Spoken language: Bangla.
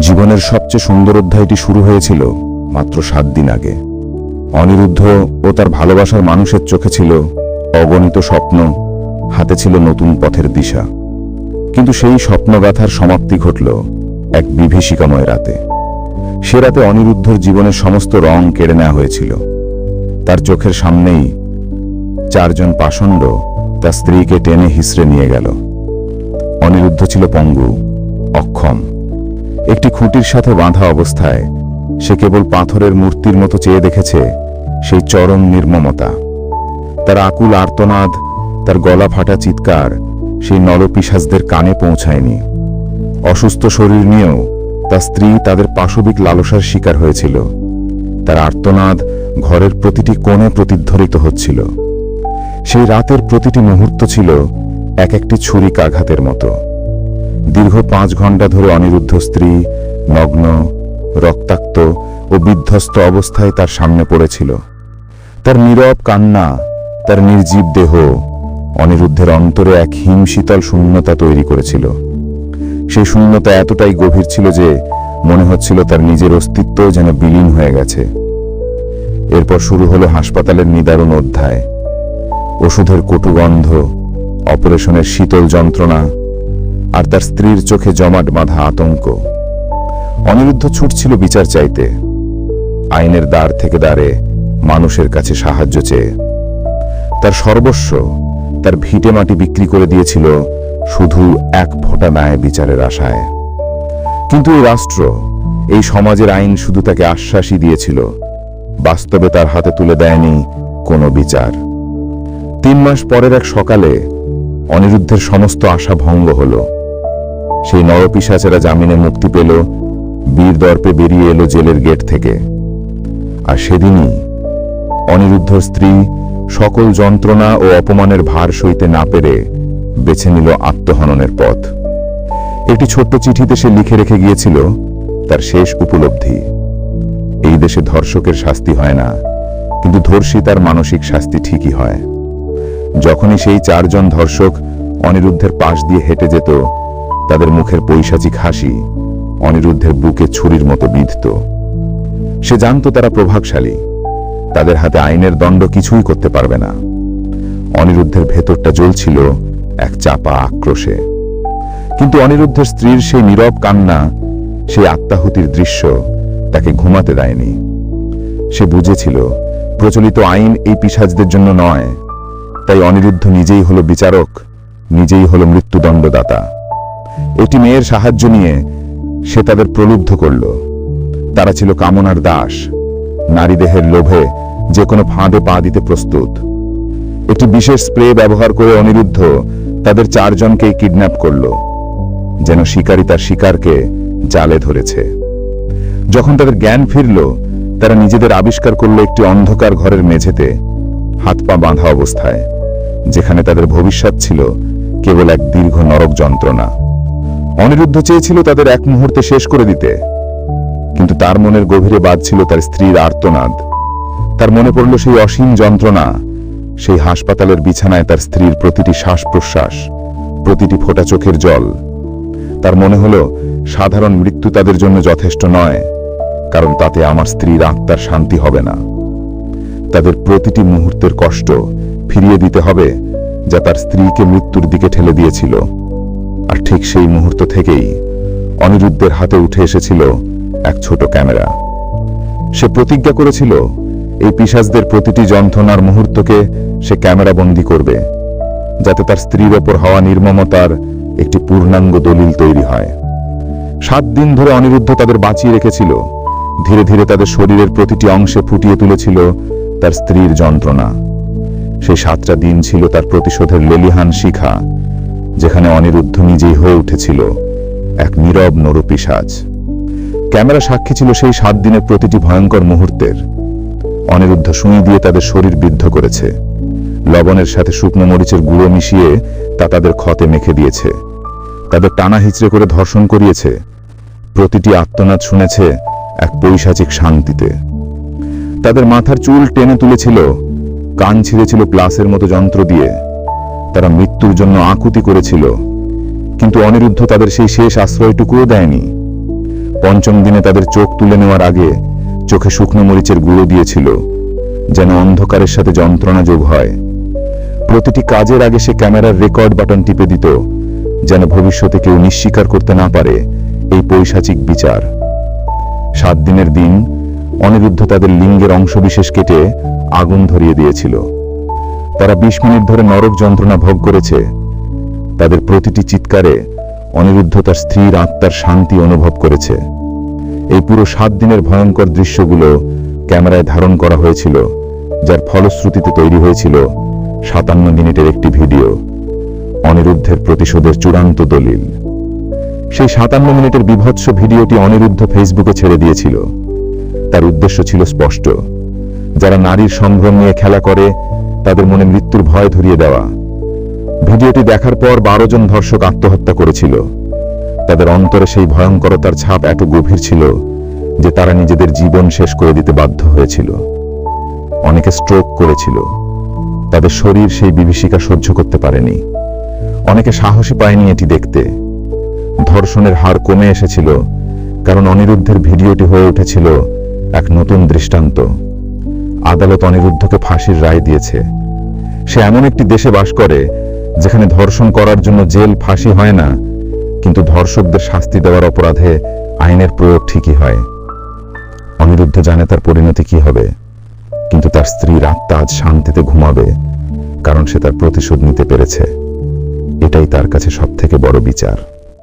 জীবনের সবচেয়ে সুন্দর অধ্যায়টি শুরু হয়েছিল মাত্র সাত দিন আগে। অনিরুদ্ধ ও তার ভালোবাসার মানুষের চোখে ছিল অগণিত স্বপ্ন, হাতে ছিল নতুন পথের দিশা। কিন্তু সেই স্বপ্নগাথার সমাপ্তি ঘটল এক বিভীষিকাময় রাতে। সে রাতে অনিরুদ্ধর জীবনের সমস্ত রং কেড়ে নেওয়া হয়েছিল। তার চোখের সামনেই চারজন পাষণ্ড তার স্ত্রীকে টেনে হিসড়ে নিয়ে গেল। অনিরুদ্ধ ছিল পঙ্গু, অক্ষম একটি খুঁটির সাথে বাঁধা অবস্থায়। সে কেবল পাথরের মূর্তির মতো চেয়ে দেখেছে সেই চরম নির্মমতা। তার আকুল আর্তনাদ, তার গলা ফাটা চিৎকার সেই নরপিসাজদের কানে পৌঁছায়নি। অসুস্থ শরীর নিয়েও তার স্ত্রী তাদের পাশবিক লালসার শিকার হয়েছিল। তার আর্তনাদ ঘরের প্রতিটি কোণে প্রতিধ্বরিত হচ্ছিল। সেই রাতের প্রতিটি মুহূর্ত ছিল এক একটি ছুরিকাঘাতের মতো। দীর্ঘ পাঁচ ঘণ্টা ধরে অনিরুদ্ধ স্ত্রী, নগ্ন, রক্তাক্ত ও বিধ্বস্ত অবস্থায় তার সামনে পড়েছিল। তার নীরব কান্না, তার নির্জীব দেহ অনিরুদ্ধের অন্তরে এক হিমশীতল শূন্যতা তৈরি করেছিল। সেই শূন্যতা এতটাই গভীর ছিল যে মনে হচ্ছিল তার নিজের অস্তিত্ব যেন বিলীন হয়ে গেছে। এরপর শুরু হলো হাসপাতালের নিদারুণ অধ্যায়। ওষুধের কটুগন্ধ অপারেশনের শীতল যন্ত্রণা আর তার স্ত্রীর চোখে জমাট বাঁধা আতঙ্ক। অনিরুদ্ধ ছুটছিল বিচার চাইতে। আইনের দ্বার থেকে দ্বারে মানুষের কাছে সাহায্য চেয়ে। তার সর্বস্ব, তার ভিটে মাটি বিক্রি করে দিয়েছিল শুধু এক ফোঁটা ন্যায় বিচারের আশায়। কিন্তু এই রাষ্ট্র, এই সমাজের আইন শুধু তাকে আশ্বাসই দিয়েছিল। বাস্তবে তার হাতে তুলে দেয়নি কোনো বিচার। তিন মাস পরের এক সকালে অনিরুদ্ধের সমস্ত আশা ভঙ্গ হল। সেই নরপিসাচেরা জামিনে মুক্তি পেল, বীর দর্পে বেরিয়ে এলো জেলের গেট থেকে। আর সেদিনই অনিরুদ্ধ স্ত্রী সকল যন্ত্রণা ও অপমানের ভার সইতে না পেরে বেছে নিল আত্মহননের পথ। একটি ছোট্ট চিঠিতে সে লিখে রেখে গিয়েছিল, তার শেষ উপলব্ধি। এই দেশে ধর্ষকের শাস্তি হয় না, কিন্তু ধর্ষী তার মানসিক শাস্তি ঠিকই হয়। যখনই সেই চারজন ধর্ষক অনিরুদ্ধের পাশ দিয়ে হেঁটে যেত, তাদের মুখের পৈশাচিক হাসি অনিরুদ্ধের বুকে ছুরির মতো বিঁধত। সে জানত তারা প্রভাবশালী। তাদের হাতে আইনের দণ্ড কিছুই করতে পারবে না। অনিরুদ্ধের ভেতরটা জ্বলছিল এক চাপা আক্রোশে। কিন্তু অনিরুদ্ধের স্ত্রীর সেই নীরব কান্না, সেই আত্মাহুতির দৃশ্য তাকে ঘুমাতে দেয়নি। সে বুঝেছিল, প্রচলিত আইন এই পিসাজদের জন্য নয়। তাই অনিরুদ্ধ নিজেই হলো বিচারক, নিজেই হলো মৃত্যুদণ্ডদাতা। একটি মেয়ের সাহায্য নিয়ে সে তাদের প্রলুব্ধ করল। তারা ছিল কামনার দাস নারী দেহের লোভে যে কোনো ফাঁদে পা দিতে প্রস্তুত। একটি বিশেষ স্প্রে ব্যবহার করে অনিরুদ্ধ তাদের চারজনকেই কিডন্যাপ করল, যেন শিকারী তার শিকারকে জালে ধরেছে। যখন তাদের জ্ঞান ফিরল, তারা নিজেদের আবিষ্কার করল একটি অন্ধকার ঘরের মেঝেতে হাত পা বাঁধা অবস্থায়। যেখানে তাদের ভবিষ্যৎ ছিল কেবল এক দীর্ঘ নরক যন্ত্রণা। অনিরুদ্ধ চেয়েছিল তাদের এক মুহূর্তে শেষ করে দিতে। কিন্তু তার মনের গভীরে বাজছিল তার স্ত্রীর আর্তনাদ। তার মনে পড়ল সেই অসীম যন্ত্রণা, সেই হাসপাতালের বিছানায় তার স্ত্রীর প্রতিটি শ্বাস প্রশ্বাস প্রতিটি ফোঁটা চোখের জল। তার মনে হলো, সাধারণ মৃত্যু তাদের জন্য যথেষ্ট নয়, কারণ তাতে আমার স্ত্রীর আত্মার শান্তি হবে না। তাদের প্রতিটি মুহূর্তের কষ্ট ফিরিয়ে দিতে হবে, যা তার স্ত্রীকে মৃত্যুর দিকে ঠেলে দিয়েছিল। আর ঠিক সেই মুহূর্ত থেকেই অনিরুদ্ধের হাতে উঠে এসেছিল এক ছোট ক্যামেরা। সে প্রতিজ্ঞা করেছিল, এই পিসাজদের প্রতিটি যন্ত্রণার মুহূর্তকে সে ক্যামেরা বন্দি করবে, যাতে তার স্ত্রীর ওপর হওয়া নির্মমতার একটি পূর্ণাঙ্গ দলিল তৈরি হয়। সাত দিন ধরে অনিরুদ্ধ তাদের বাঁচিয়ে রেখেছিল, ধীরে ধীরে তাদের শরীরের প্রতিটি অংশে ফুটিয়ে তুলেছিল তার স্ত্রীর যন্ত্রণা। সেই সাতটা দিন ছিল তার প্রতিশোধের লেলিহান শিখা, যেখানে অনিরুদ্ধ নিজেই হয়ে উঠেছিল এক নীরব নরপিসাজ ক্যামেরা সাক্ষী ছিল সেই সাত দিনের প্রতিটি ভয়ঙ্কর মুহূর্তের। অনিরুদ্ধ সুই দিয়ে তাদের শরীর বিদ্ধ করেছে। লবণের সাথে শুকনো মরিচের গুঁড়ো মিশিয়ে তা তাদের ক্ষতে মেখে দিয়েছে। তাদের টানা হিচড়ে করে ধর্ষণ করিয়েছে। প্রতিটি আত্মনাদ শুনেছে এক পৈশাচিক শান্তিতে। তাদের মাথার চুল টেনে তুলেছিল কান ছিঁড়েছিল প্লাসের মতো যন্ত্র দিয়ে। তারা মৃত্যুর জন্য আকুতি করেছিল। কিন্তু অনিরুদ্ধ তাদের সেই শেষ আশ্রয়টুকুও দেয়নি। পঞ্চম দিনে তাদের চোখ তুলে নেওয়ার আগে চোখে শুকনো মরিচের গুঁড়ো দিয়েছিল, যেন অন্ধকারের সাথে যন্ত্রণা যোগ হয়। প্রতিটি কাজের আগে সে ক্যামেরার রেকর্ড বাটন টিপে দিত, যেন ভবিষ্যতে কেউ নিস্বীকার করতে না পারে এই পৈশাচিক বিচার। সাত দিনের দিন অনিরুদ্ধ তাদের লিঙ্গের অংশবিশেষ কেটে আগুন ধরিয়ে দিয়েছিল। তারা বিশ মিনিট ধরে নরক যন্ত্রণা ভোগ করেছে। তাদের প্রতিটি চিৎকারে অনিরুদ্ধ তার স্ত্রীর আত্মার শান্তি অনুভব করেছে। এই পুরো সাত দিনের ভয়ঙ্কর দৃশ্যগুলো ক্যামেরায় ধারণ করা হয়েছিল, যার ফলশ্রুতিতে তৈরি হয়েছিল সাতান্ন মিনিটের একটি ভিডিও, অনিরুদ্ধের প্রতিশোধের চূড়ান্ত দলিল। সেই সাতান্ন মিনিটের বিভৎস ভিডিওটি অনিরুদ্ধ ফেসবুকে ছেড়ে দিয়েছিল। তার উদ্দেশ্য ছিল স্পষ্ট। যারা নারীর সম্ভ্রম নিয়ে খেলা করে, তাদের মনে মৃত্যুর ভয় ধরিয়ে দেওয়া। ভিডিওটি দেখার পর বারো জন ধর্ষক আত্মহত্যা করেছিল। তাদের অন্তরে সেই ভয়ঙ্করতার ছাপ এত গভীর ছিল যে তারা নিজেদের জীবন শেষ করে দিতে বাধ্য হয়েছিল। অনেকে স্ট্রোক করেছিল। তাদের শরীর সেই বিভীষিকা সহ্য করতে পারেনি। অনেকে সাহসী পায়নি এটি দেখতে। ধর্ষণের হার কমে এসেছিল, কারণ অনিরুদ্ধের ভিডিওটি হয়ে উঠেছিল এক নতুন দৃষ্টান্ত। আদালত অনিরুদ্ধকে ফাঁসির রায় দিয়েছে। সে এমন একটি দেশে বাস করে, যেখানে ধর্ষণ করার জন্য জেল, ফাঁসি হয় না, কিন্তু ধর্ষকদের শাস্তি দেওয়ার অপরাধে আইনের প্রয়োগ ঠিকই হয়। অনিরুদ্ধ জানে তার পরিণতি কি হবে, কিন্তু তার স্ত্রীর আত্মা আজ শান্তিতে ঘুমাবে, কারণ সে তার প্রতিশোধ নিতে পেরেছে। এটাই তার কাছে সবথেকে বড় বিচার।